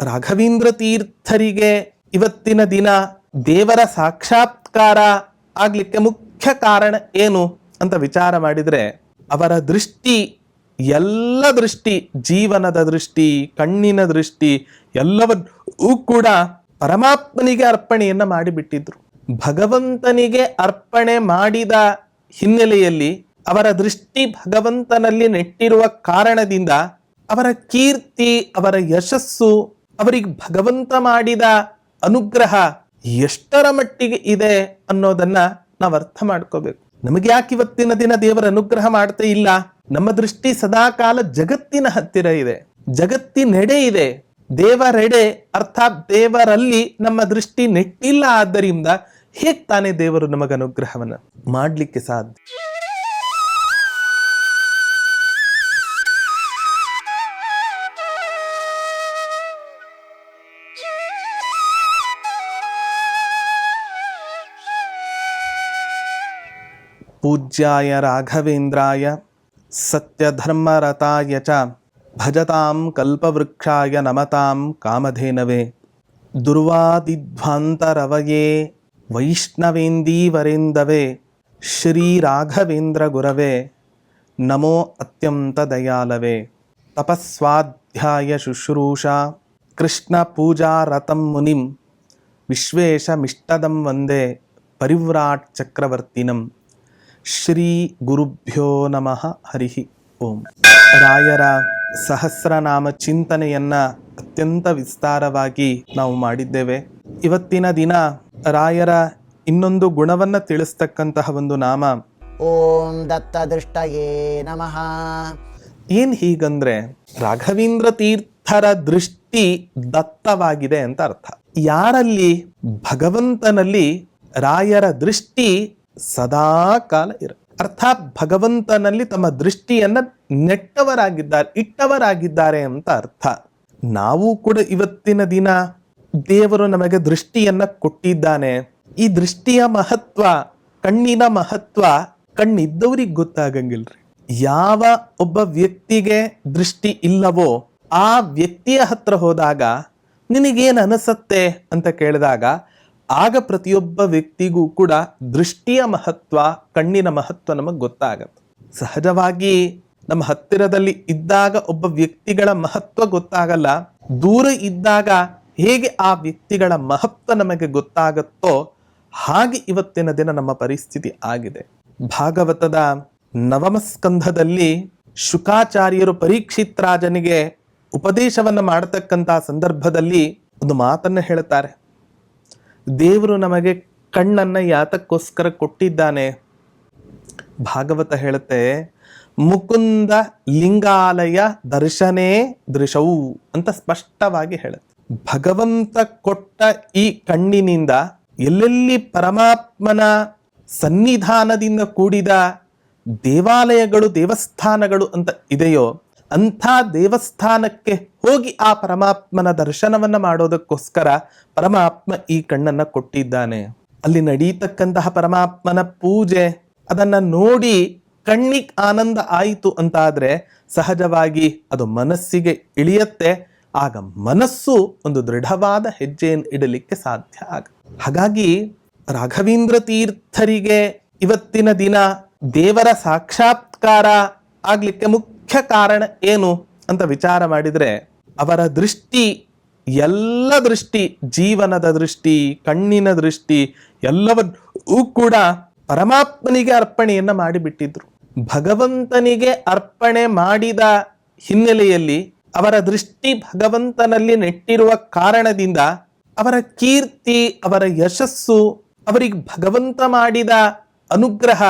ರಾಘವೇಂದ್ರ ತೀರ್ಥರಿಗೆ ಇವತ್ತಿನ ದಿನ ದೇವರ ಸಾಕ್ಷಾತ್ಕಾರ ಆಗ್ಲಿಕ್ಕೆ ಮುಖ್ಯ ಕಾರಣ ಏನು ಅಂತ ವಿಚಾರ ಮಾಡಿದ್ರೆ, ಅವರ ದೃಷ್ಟಿ, ಎಲ್ಲ ದೃಷ್ಟಿ, ಜೀವನದ ದೃಷ್ಟಿ, ಕಣ್ಣಿನ ದೃಷ್ಟಿ, ಎಲ್ಲವನ್ನೂ ಕೂಡ ಪರಮಾತ್ಮನಿಗೆ ಅರ್ಪಣೆಯನ್ನ ಮಾಡಿಬಿಟ್ಟಿದ್ರು. ಭಗವಂತನಿಗೆ ಅರ್ಪಣೆ ಮಾಡಿದ ಹಿನ್ನೆಲೆಯಲ್ಲಿ ಅವರ ದೃಷ್ಟಿ ಭಗವಂತನಲ್ಲಿ ನೆಟ್ಟಿರುವ ಕಾರಣದಿಂದ ಅವರ ಕೀರ್ತಿ, ಅವರ ಯಶಸ್ಸು ಅವರಿಗೆ ಭಗವಂತ ಮಾಡಿದ ಅನುಗ್ರಹ ಎಷ್ಟರ ಮಟ್ಟಿಗೆ ಇದೆ ಅನ್ನೋದನ್ನ ನಾವು ಅರ್ಥ ಮಾಡ್ಕೋಬೇಕು. ನಮಗೆ ಯಾಕೆ ಇವತ್ತಿನ ದಿನ ದೇವರ ಅನುಗ್ರಹ ಮಾಡ್ತಾ ಇಲ್ಲ? ನಮ್ಮ ದೃಷ್ಟಿ ಸದಾಕಾಲ ಜಗತ್ತಿನ ಹತ್ತಿರ ಇದೆ. ಜಗತ್ತಿನೆಡೆ ಇದೆ. ದೇವರೆಡೆ, ಅರ್ಥಾತ್ ದೇವರಲ್ಲಿ ನಮ್ಮ ದೃಷ್ಟಿ ನೆಟ್ಟಿಲ್ಲ ಆದ್ದರಿಂದ ಹೇಗ್ ತಾನೇ ದೇವರು ನಮಗೆ ಅನುಗ್ರಹವನ್ನ ಮಾಡ್ಲಿಕ್ಕೆ ಸಾಧ್ಯ? पूज्याय राघवेन्द्राय सत्यधर्मरताय च भजतां कल्पवृक्षाय नमतां कामधेनवे। दुर्वादिध्वान्तरवये वैष्णवेन्दीवरेन्दवे श्रीराघवेन्द्रगुरवे नमो अत्यन्तदयालवे। शुश्रूषा कृष्णपूजारतं मुनिं विश्वेशमिष्टदं वन्दे परिव्राट् चक्रवर्तिनं ಶ್ರೀ ಗುರುಭ್ಯೋ ನಮಃ ಹರಿಹಿ ಓಂ. ರಾಯರ ಸಹಸ್ರನಾಮ ಚಿಂತನೆಯನ್ನ ಅತ್ಯಂತ ವಿಸ್ತಾರವಾಗಿ ನಾವು ಮಾಡಿದ್ದೇವೆ. ಇವತ್ತಿನ ದಿನ ರಾಯರ ಇನ್ನೊಂದು ಗುಣವನ್ನ ತಿಳಿಸ್ತಕ್ಕಂತಹ ಒಂದು ನಾಮ. ಓಂ ದತ್ತದೃಷ್ಟಯೇ ನಮಃ. ಏನ್ ಹೀಗಂದ್ರೆ ರಾಘವೇಂದ್ರ ತೀರ್ಥರ ದೃಷ್ಟಿ ದತ್ತವಾಗಿದೆ ಅಂತ ಅರ್ಥ. ಯಾರಲ್ಲಿ ಭಗವಂತನಲ್ಲಿ ರಾಯರ ದೃಷ್ಟಿ ಸದಾ ಕಾಲ ಇರ. ಅರ್ಥಾತ್ ಭಗವಂತನಲ್ಲಿ ತಮ್ಮ ದೃಷ್ಟಿಯನ್ನು ನೆಟ್ಟವರಾಗಿದ್ದಾರೆ, ಇಟ್ಟವರಾಗಿದ್ದಾರೆ ಅಂತ ಅರ್ಥ. ನಾವು ಕೂಡ ಇವತ್ತಿನ ದಿನ ದೇವರು ನಮಗೆ ದೃಷ್ಟಿಯನ್ನ ಕೊಟ್ಟಿದ್ದಾನೆ. ಈ ದೃಷ್ಟಿಯ ಮಹತ್ವ, ಕಣ್ಣಿನ ಮಹತ್ವ ಕಣ್ಣಿದ್ದವ್ರಿಗೆ ಗೊತ್ತಾಗಂಗಿಲ್ರಿ. ಯಾವ ಒಬ್ಬ ವ್ಯಕ್ತಿಗೆ ದೃಷ್ಟಿ ಇಲ್ಲವೋ ಆ ವ್ಯಕ್ತಿಯ ಹತ್ರ ಹೋದಾಗ ನಿನಗೇನು ಅನಿಸತ್ತೆ ಅಂತ ಕೇಳಿದಾಗ ಆಗ ಪ್ರತಿಯೊಬ್ಬ ವ್ಯಕ್ತಿಗೂ ಕೂಡ ದೃಷ್ಟಿಯ ಮಹತ್ವ, ಕಣ್ಣಿನ ಮಹತ್ವ ನಮಗೆ ಗೊತ್ತಾಗತ್ತೆ. ಸಹಜವಾಗಿ ನಮ್ಮ ಹತ್ತಿರದಲ್ಲಿ ಇದ್ದಾಗ ಒಬ್ಬ ವ್ಯಕ್ತಿಗಳ ಮಹತ್ವ ಗೊತ್ತಾಗಲ್ಲ, ದೂರ ಇದ್ದಾಗ ಹೇಗೆ ಆ ವ್ಯಕ್ತಿಗಳ ಮಹತ್ವ ನಮಗೆ ಗೊತ್ತಾಗತ್ತೋ ಹಾಗೆ ಇವತ್ತಿನ ದಿನ ನಮ್ಮ ಪರಿಸ್ಥಿತಿ ಆಗಿದೆ. ಭಾಗವತದ ನವಮ ಸ್ಕಂಧದಲ್ಲಿ ಶುಕಾಚಾರ್ಯರು ಪರೀಕ್ಷಿತ್ ರಾಜನಿಗೆ ಉಪದೇಶವನ್ನ ಮಾಡತಕ್ಕಂತಹ ಸಂದರ್ಭದಲ್ಲಿ ಒಂದು ಮಾತನ್ನು ಹೇಳ್ತಾರೆ. ದೇವರು ನಮಗೆ ಕಣ್ಣನ್ನ ಯಾತಕ್ಕೋಸ್ಕರ ಕೊಟ್ಟಿದ್ದಾನೆ. ಭಾಗವತ ಹೇಳುತ್ತೆ, ಮುಕುಂದ ಲಿಂಗಾಲಯ ದರ್ಶನೇ ದೃಶವು ಅಂತ ಸ್ಪಷ್ಟವಾಗಿ ಹೇಳುತ್ತೆ. ಭಗವಂತ ಕೊಟ್ಟ ಈ ಕಣ್ಣಿನಿಂದ ಎಲ್ಲೆಲ್ಲಿ ಪರಮಾತ್ಮನ ಸನ್ನಿಧಾನದಿಂದ ಕೂಡಿದ ದೇವಾಲಯಗಳು, ದೇವಸ್ಥಾನಗಳು ಅಂತ ಇದೆಯೋ ಅಂಥ ದೇವಸ್ಥಾನಕ್ಕೆ ಹೋಗಿ ಆ ಪರಮಾತ್ಮನ ದರ್ಶನವನ್ನ ಮಾಡೋದಕ್ಕೋಸ್ಕರ ಪರಮಾತ್ಮ ಈ ಕಣ್ಣನ್ನ ಕೊಟ್ಟಿದ್ದಾನೆ. ಅಲ್ಲಿ ನಡೀತಕ್ಕಂತಹ ಪರಮಾತ್ಮನ ಪೂಜೆ ಅದನ್ನ ನೋಡಿ ಕಣ್ಣಿಗೆ ಆನಂದ ಆಯಿತು ಅಂತಾದ್ರೆ ಸಹಜವಾಗಿ ಅದು ಮನಸ್ಸಿಗೆ ಇಳಿಯತ್ತೆ. ಆಗ ಮನಸ್ಸು ಒಂದು ದೃಢವಾದ ಹೆಜ್ಜೆಯನ್ನು ಇಡಲಿಕ್ಕೆ ಸಾಧ್ಯ ಆಗ. ಹಾಗಾಗಿ ರಾಘವೇಂದ್ರ ತೀರ್ಥರಿಗೆ ಇವತ್ತಿನ ದಿನ ದೇವರ ಸಾಕ್ಷಾತ್ಕಾರ ಆಗ್ಲಿಕ್ಕೆ ಮುಖ್ಯ ಕಾರಣ ಏನು ಅಂತ ವಿಚಾರ ಮಾಡಿದರೆ ಅವರ ದೃಷ್ಟಿ, ಎಲ್ಲ ದೃಷ್ಟಿ, ಜೀವನದ ದೃಷ್ಟಿ, ಕಣ್ಣಿನ ದೃಷ್ಟಿ ಎಲ್ಲವನ್ನೂ ಕೂಡ ಪರಮಾತ್ಮನಿಗೆ ಅರ್ಪಣೆಯನ್ನ ಮಾಡಿಬಿಟ್ಟಿದ್ರು. ಭಗವಂತನಿಗೆ ಅರ್ಪಣೆ ಮಾಡಿದ ಹಿನ್ನೆಲೆಯಲ್ಲಿ ಅವರ ದೃಷ್ಟಿ ಭಗವಂತನಲ್ಲಿ ನೆಟ್ಟಿರುವ ಕಾರಣದಿಂದ ಅವರ ಕೀರ್ತಿ, ಅವರ ಯಶಸ್ಸು, ಅವರಿಗೆ ಭಗವಂತ ಮಾಡಿದ ಅನುಗ್ರಹ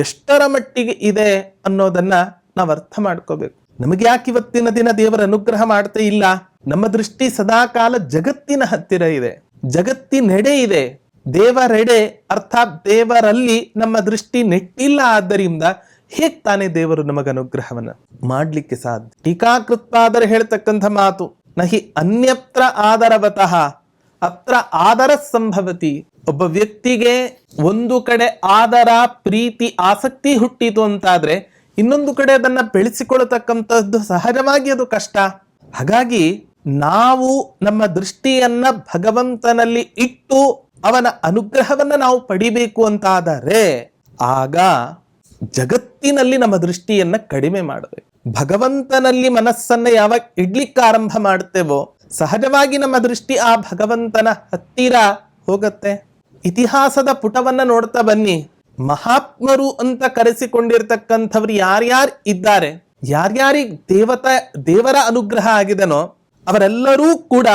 ಎಷ್ಟರ ಮಟ್ಟಿಗೆ ಇದೆ ಅನ್ನೋದನ್ನ ನಾವು ಅರ್ಥ ಮಾಡ್ಕೋಬೇಕು. ನಮಗೆ ಯಾಕೆ ಇವತ್ತಿನ ದಿನ ದೇವರ ಅನುಗ್ರಹ ಮಾಡ್ತಾ ಇಲ್ಲ? ನಮ್ಮ ದೃಷ್ಟಿ ಸದಾಕಾಲ ಜಗತ್ತಿನ ಹತ್ತಿರ ಇದೆ. ಜಗತ್ತಿನೆಡೆ ಇದೆ. ದೇವರೆಡೆ, ಅರ್ಥಾತ್ ದೇವರಲ್ಲಿ ನಮ್ಮ ದೃಷ್ಟಿ ನೆಟ್ಟಿಲ್ಲ ಆದ್ದರಿಂದ ಹೇಗ್ ತಾನೇ ದೇವರು ನಮಗೆ ಅನುಗ್ರಹವನ್ನ ಮಾಡ್ಲಿಕ್ಕೆ ಸಾಧ್ಯ? ಟೀಕಾಕೃತ್ವಾದರೆ ಹೇಳ್ತಕ್ಕಂಥ ಮಾತು, ನಹಿ ಅನ್ಯತ್ರ ಆದರವತಃ, ಅತ್ರ ಆದರ ಸಂಭವತಿ. ಒಬ್ಬ ವ್ಯಕ್ತಿಗೆ ಒಂದು ಕಡೆ ಆದರ, ಪ್ರೀತಿ, ಆಸಕ್ತಿ ಹುಟ್ಟಿತು ಅಂತಾದ್ರೆ ಇನ್ನೊಂದು ಕಡೆ ಅದನ್ನ ಬೆಳೆಸಿಕೊಳ್ಳತಕ್ಕಂಥದ್ದು ಸಹಜವಾಗಿ ಅದು ಕಷ್ಟ. ಹಾಗಾಗಿ ನಾವು ನಮ್ಮ ದೃಷ್ಟಿಯನ್ನ ಭಗವಂತನಲ್ಲಿ ಇಟ್ಟು ಅವನ ಅನುಗ್ರಹವನ್ನ ನಾವು ಪಡಿಬೇಕು ಅಂತಾದರೆ ಆಗ ಜಗತ್ತಿನಲ್ಲಿ ನಮ್ಮ ದೃಷ್ಟಿಯನ್ನ ಕಡಿಮೆ ಮಾಡಬೇಕು ಭಗವಂತನಲ್ಲಿ ಮನಸ್ಸನ್ನ ಯಾವಾಗ ಇಡ್ಲಿಕ್ಕೆ ಆರಂಭ ಮಾಡ್ತೇವೋ ಸಹಜವಾಗಿ ನಮ್ಮ ದೃಷ್ಟಿ ಆ ಭಗವಂತನ ಹತ್ತಿರ ಹೋಗತ್ತೆ. ಇತಿಹಾಸದ ಪುಟವನ್ನ ನೋಡ್ತಾ ಬನ್ನಿ. ಮಹಾತ್ಮರು ಅಂತ ಕರೆಸಿಕೊಂಡಿರ್ತಕ್ಕಂಥವ್ರು ಯಾರ್ಯಾರು ಇದ್ದಾರೆ, ಯಾರ್ಯಾರಿಗೆ ದೇವತ, ದೇವರ ಅನುಗ್ರಹ ಆಗಿದನೋ ಅವರೆಲ್ಲರೂ ಕೂಡ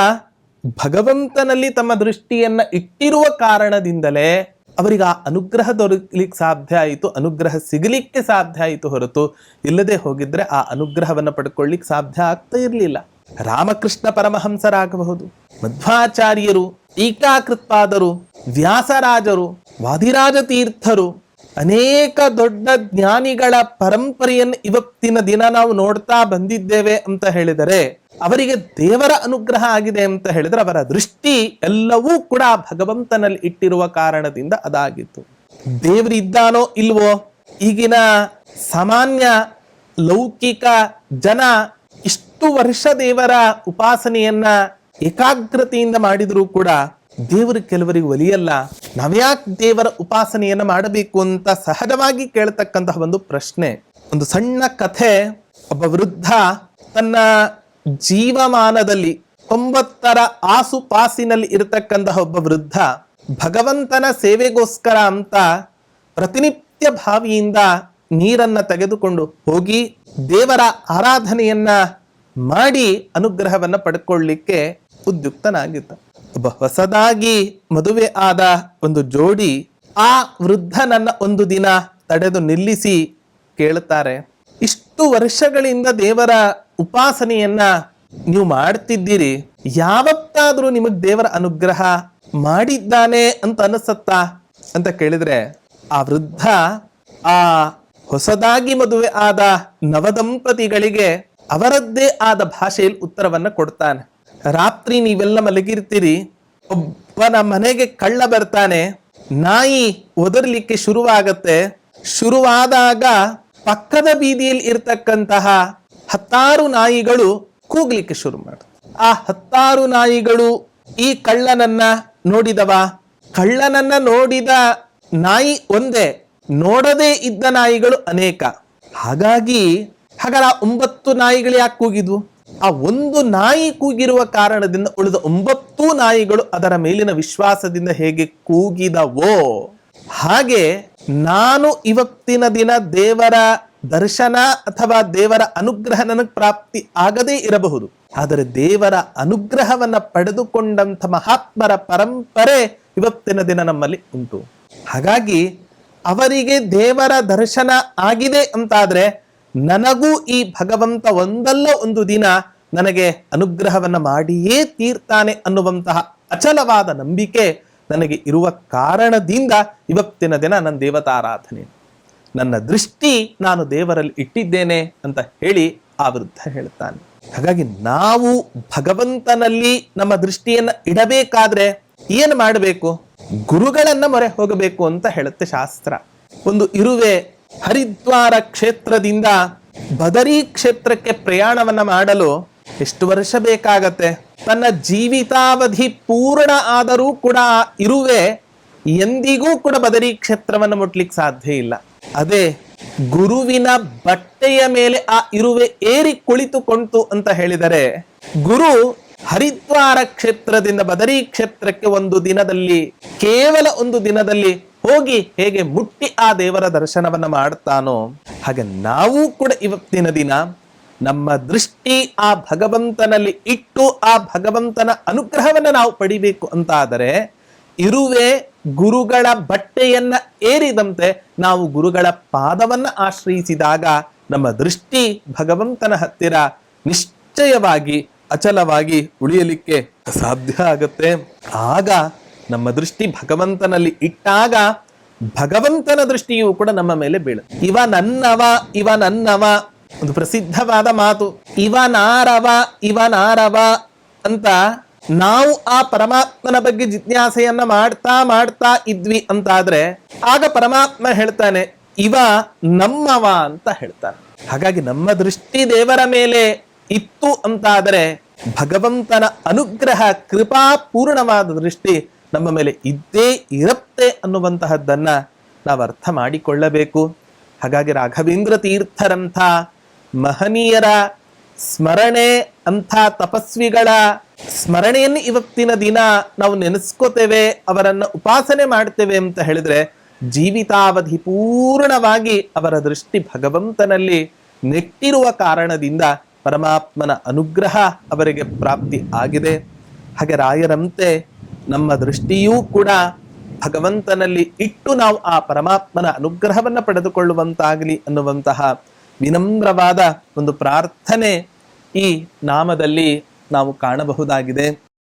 ಭಗವಂತನಲ್ಲಿ ತಮ್ಮ ದೃಷ್ಟಿಯನ್ನ ಇಟ್ಟಿರುವ ಕಾರಣದಿಂದಲೇ ಅವರಿಗೆ ಆ ಅನುಗ್ರಹ ದೊರಕಲಿಕ್ಕೆ ಸಾಧ್ಯ ಆಯಿತು, ಅನುಗ್ರಹ ಸಿಗಲಿಕ್ಕೆ ಸಾಧ್ಯ ಆಯಿತು ಹೊರತು ಇಲ್ಲದೆ ಹೋಗಿದ್ರೆ ಆ ಅನುಗ್ರಹವನ್ನು ಪಡ್ಕೊಳ್ಳಿಕ್ಕೆ ಸಾಧ್ಯ ಆಗ್ತಾ ಇರಲಿಲ್ಲ. ರಾಮಕೃಷ್ಣ ಪರಮಹಂಸರಾಗಬಹುದು, ಮಧ್ವಾಚಾರ್ಯರು ಟೀಕಾಕೃತ್ಪಾದರು ವ್ಯಾಸರಾಜರು ವಾದಿರಾಜ ತೀರ್ಥರು ಅನೇಕ ದೊಡ್ಡ ಜ್ಞಾನಿಗಳ ಪರಂಪರೆಯನ್ನು ಇವತ್ತಿನ ದಿನ ನಾವು ನೋಡ್ತಾ ಬಂದಿದ್ದೇವೆ ಅಂತ ಹೇಳಿದರೆ ಅವರಿಗೆ ದೇವರ ಅನುಗ್ರಹ ಆಗಿದೆ ಅಂತ ಹೇಳಿದ್ರೆ ಅವರ ದೃಷ್ಟಿ ಎಲ್ಲವೂ ಕೂಡ ಭಗವಂತನಲ್ಲಿ ಇಟ್ಟಿರುವ ಕಾರಣದಿಂದ ಅದಾಗಿತ್ತು. ದೇವರಿದ್ದಾನೋ ಇಲ್ವೋ? ಈಗಿನ ಸಾಮಾನ್ಯ ಲೌಕಿಕ ಜನ ಇಷ್ಟು ವರ್ಷ ದೇವರ ಉಪಾಸನೆಯನ್ನ ಏಕಾಗ್ರತೆಯಿಂದ ಮಾಡಿದರೂ ಕೂಡ ದೇವರು ಕೆಲವರಿಗೆ ಒಲಿಯಲ್ಲ, ನಾವ್ಯಾಕೆ ದೇವರ ಉಪಾಸನೆಯನ್ನ ಮಾಡಬೇಕು ಅಂತ ಸಹಜವಾಗಿ ಕೇಳ್ತಕ್ಕಂತಹ ಒಂದು ಪ್ರಶ್ನೆ. ಒಂದು ಸಣ್ಣ ಕಥೆ, ಒಬ್ಬ ವೃದ್ಧ ತನ್ನ ಜೀವಮಾನದಲ್ಲಿ ತೊಂಬತ್ತರ ಆಸುಪಾಸಿನಲ್ಲಿ ಇರತಕ್ಕಂತಹ ಒಬ್ಬ ವೃದ್ಧ ಭಗವಂತನ ಸೇವೆಗೋಸ್ಕರ ಅಂತ ಪ್ರತಿನಿತ್ಯ ಭಾವಿಯಿಂದ ನೀರನ್ನ ತೆಗೆದುಕೊಂಡು ಹೋಗಿ ದೇವರ ಆರಾಧನೆಯನ್ನ ಮಾಡಿ ಅನುಗ್ರಹವನ್ನ ಪಡ್ಕೊಳ್ಳಿಕ್ಕೆ ಉದ್ಯುಕ್ತನಾಗಿದ್ದ. ಒಬ್ಬ ಹೊಸದಾಗಿ ಮದುವೆ ಆದ ಒಂದು ಜೋಡಿ ಆ ವೃದ್ಧನನ್ನ ಒಂದು ದಿನ ತಡೆದು ನಿಲ್ಲಿಸಿ ಕೇಳುತ್ತಾರೆ, ಇಷ್ಟು ವರ್ಷಗಳಿಂದ ದೇವರ ಉಪಾಸನೆಯನ್ನ ನೀವು ಮಾಡ್ತಿದ್ದೀರಿ, ಯಾವತ್ತಾದ್ರೂ ನಿಮಗೆ ದೇವರ ಅನುಗ್ರಹ ಮಾಡಿದ್ದಾನೆ ಅಂತ ಅನಿಸತ್ತಾ? ಅಂತ ಕೇಳಿದ್ರೆ, ಆ ವೃದ್ಧ ಆ ಹೊಸದಾಗಿ ಮದುವೆ ಆದ ನವದಂಪತಿಗಳಿಗೆ ಅವರದ್ದೇ ಆದ ಭಾಷೆಯಲ್ಲಿ ಉತ್ತರವನ್ನ ಕೊಡ್ತಾನೆ. ರಾತ್ರಿ ನೀವೆಲ್ಲ ಮಲಗಿರ್ತೀರಿ, ಒಬ್ಬನ ಮನೆಗೆ ಕಳ್ಳ ಬರ್ತಾನೆ, ನಾಯಿ ಒದರ್ಲಿಕ್ಕೆ ಶುರುವಾಗತ್ತೆ. ಶುರುವಾದಾಗ ಪಕ್ಕದ ಬೀದಿಯಲ್ಲಿ ಇರ್ತಕ್ಕಂತಹ ಹತ್ತಾರು ನಾಯಿಗಳು ಕೂಗ್ಲಿಕ್ಕೆ ಶುರು ಮಾಡುತ್ತೆ ಆ ಹತ್ತಾರು ನಾಯಿಗಳು ಈ ಕಳ್ಳನನ್ನ ನೋಡಿದವ? ಕಳ್ಳನನ್ನ ನೋಡಿದ ನಾಯಿ ಒಂದೇ, ನೋಡದೇ ಇದ್ದ ನಾಯಿಗಳು ಅನೇಕ. ಹಾಗಾಗಿ ಹಾಗಾದ್ರೆ ಆ ಒಂಬತ್ತು ನಾಯಿಗಳು ಯಾಕೆ ಕೂಗಿದ್ವು? ಆ ಒಂದು ನಾಯಿ ಕೂಗಿರುವ ಕಾರಣದಿಂದ ಉಳಿದ ಒಂಬತ್ತು ನಾಯಿಗಳು ಅದರ ಮೇಲಿನ ವಿಶ್ವಾಸದಿಂದ ಹೇಗೆ ಕೂಗಿದವೋ, ಹಾಗೆ ನಾನು ಇವತ್ತಿನ ದಿನ ದೇವರ ದರ್ಶನ ಅಥವಾ ದೇವರ ಅನುಗ್ರಹ ನನಗೆ ಪ್ರಾಪ್ತಿ ಆಗದೇ ಇರಬಹುದು. ಆದರೆ ದೇವರ ಅನುಗ್ರಹವನ್ನ ಪಡೆದುಕೊಂಡಂಥ ಮಹಾತ್ಮರ ಪರಂಪರೆ ಇವತ್ತಿನ ದಿನ ನಮ್ಮಲ್ಲಿ ಉಂಟು. ಹಾಗಾಗಿ ಅವರಿಗೆ ದೇವರ ದರ್ಶನ ಆಗಿದೆ ಅಂತಾದ್ರೆ ನನಗೂ ಈ ಭಗವಂತ ಒಂದಲ್ಲ ಒಂದು ದಿನ ನನಗೆ ಅನುಗ್ರಹವನ್ನ ಮಾಡಿಯೇ ತೀರ್ತಾನೆ ಅನ್ನುವಂತಹ ಅಚಲವಾದ ನಂಬಿಕೆ ನನಗೆ ಇರುವ ಕಾರಣದಿಂದ ಇವತ್ತಿನ ದಿನ ನನ್ನ ದೇವತಾರಾಧನೆ. ನನ್ನ ದೃಷ್ಟಿ ನಾನು ದೇವರಲ್ಲಿ ಇಟ್ಟಿದ್ದೇನೆ ಅಂತ ಹೇಳಿ ಆ ವೃದ್ಧ ಹೇಳ್ತಾನೆ. ಹಾಗಾಗಿ ನಾವು ಭಗವಂತನಲ್ಲಿ ನಮ್ಮ ದೃಷ್ಟಿಯನ್ನ ಇಡಬೇಕಾದ್ರೆ ಏನು ಮಾಡಬೇಕು? ಗುರುಗಳನ್ನ ಮೊರೆ ಹೋಗಬೇಕು ಅಂತ ಹೇಳುತ್ತೆ ಶಾಸ್ತ್ರ. ಒಂದು ಇರುವೆ ಹರಿದ್ವಾರ ಕ್ಷೇತ್ರದಿಂದ ಬದರಿ ಕ್ಷೇತ್ರಕ್ಕೆ ಪ್ರಯಾಣವನ್ನ ಮಾಡಲು ಎಷ್ಟು ವರ್ಷ ಬೇಕಾಗತ್ತೆ? ತನ್ನ ಜೀವಿತಾವಧಿ ಪೂರ್ಣ ಆದರೂ ಕೂಡ ಇರುವೆ ಎಂದಿಗೂ ಕೂಡ ಬದರಿ ಕ್ಷೇತ್ರವನ್ನು ಮುಟ್ಲಿಕ್ಕೆ ಸಾಧ್ಯ ಇಲ್ಲ. ಅದೇ ಗುರುವಿನ ಬಟ್ಟೆಯ ಮೇಲೆ ಆ ಇರುವೆ ಏರಿ ಕುಳಿತುಕೊಂತು ಅಂತ ಹೇಳಿದರೆ ಗುರು ಹರಿದ್ವಾರ ಕ್ಷೇತ್ರದಿಂದ ಬದರಿ ಕ್ಷೇತ್ರಕ್ಕೆ ಒಂದು ದಿನದಲ್ಲಿ ಕೇವಲ ಒಂದು ದಿನದಲ್ಲಿ ಹೋಗಿ ಹೇಗೆ ಮುಟ್ಟಿ ಆ ದೇವರ ದರ್ಶನವನ್ನು ಮಾಡ್ತಾನೋ ಹಾಗೆ ನಾವು ಕೂಡ ಇವತ್ತಿನ ದಿನ ನಮ್ಮ ದೃಷ್ಟಿ ಆ ಭಗವಂತನಲ್ಲಿ ಇಟ್ಟು ಆ ಭಗವಂತನ ಅನುಗ್ರಹವನ್ನು ನಾವು ಪಡಿಬೇಕು ಅಂತಾದರೆ ಇರುವೆ ಗುರುಗಳ ಬಟ್ಟೆಯನ್ನ ಏರಿದಂತೆ ನಾವು ಗುರುಗಳ ಪಾದವನ್ನು ಆಶ್ರಯಿಸಿದಾಗ ನಮ್ಮ ದೃಷ್ಟಿ ಭಗವಂತನ ಹತ್ತಿರ ನಿಶ್ಚಯವಾಗಿ, ಅಚಲವಾಗಿ ಉಳಿಯಲಿಕ್ಕೆ ಸಾಧ್ಯ ಆಗುತ್ತೆ. ಆಗ ನಮ್ಮ ದೃಷ್ಟಿ ಭಗವಂತನಲ್ಲಿ ಇಟ್ಟಾಗ ಭಗವಂತನ ದೃಷ್ಟಿಯೂ ಕೂಡ ನಮ್ಮ ಮೇಲೆ ಬೀಳುತ್ತೆ. ಇವ ನನ್ನವ ಇವ ನನ್ನವ, ಒಂದು ಪ್ರಸಿದ್ಧವಾದ ಮಾತು, ಇವ ನಾರವ ಇವ ನಾರವ ಅಂತ ನಾವು ಆ ಪರಮಾತ್ಮನ ಬಗ್ಗೆ ಜಿಜ್ಞಾಸೆಯನ್ನ ಮಾಡ್ತಾ ಮಾಡ್ತಾ ಇದ್ವಿ ಅಂತಾದ್ರೆ ಆಗ ಪರಮಾತ್ಮ ಹೇಳ್ತಾನೆ, ಇವ ನಮ್ಮವ ಅಂತ ಹೇಳ್ತಾನೆ. ಹಾಗಾಗಿ ನಮ್ಮ ದೃಷ್ಟಿ ದೇವರ ಮೇಲೆ ಇತ್ತು ಅಂತಾದರೆ ಭಗವಂತನ ಅನುಗ್ರಹ, ಕೃಪಾ ಪೂರ್ಣವಾದ ದೃಷ್ಟಿ ನಮ್ಮ ಮೇಲೆ ಇದ್ದೇ ಇರುತ್ತೆ ಅನ್ನುವಂತಹದ್ದನ್ನ ನಾವು ಅರ್ಥ ಮಾಡಿಕೊಳ್ಳಬೇಕು. ಹಾಗಾಗಿ ರಾಘವೇಂದ್ರ ತೀರ್ಥರಂಥ ಮಹನೀಯರ ಸ್ಮರಣೆ ಅಂಥ ತಪಸ್ವಿಗಳ ಸ್ಮರಣೆಯನ್ನು ಇವತ್ತಿನ ದಿನ ನಾವು ನೆನೆಸ್ಕೋತೇವೆ, ಅವರನ್ನು ಉಪಾಸನೆ ಮಾಡ್ತೇವೆ ಅಂತ ಹೇಳಿದ್ರೆ ಜೀವಿತಾವಧಿ ಪೂರ್ಣವಾಗಿ ಅವರ ದೃಷ್ಟಿ ಭಗವಂತನಲ್ಲಿ ನೆಟ್ಟಿರುವ ಕಾರಣದಿಂದ ಪರಮಾತ್ಮನ ಅನುಗ್ರಹ ಅವರಿಗೆ ಪ್ರಾಪ್ತಿ ಆಗಿದೆ. ಹಾಗೆ ರಾಯರಂತೆ ನಮ್ಮ ದೃಷ್ಟಿಯೂ ಕೂಡ ಭಗವಂತನಲ್ಲಿ ಇಟ್ಟು ನಾವು ಆ ಪರಮಾತ್ಮನ ಅನುಗ್ರಹವನ್ನ ಪಡೆದುಕೊಳ್ಳುವಂತಾಗಲಿ ಅನ್ನುವಂತಹ ವಿನಮ್ರವಾದ ಒಂದು ಪ್ರಾರ್ಥನೆ ಈ ನಾಮದಲ್ಲಿ ನಾವು ಕಾಣಬಹುದಾಗಿದೆ.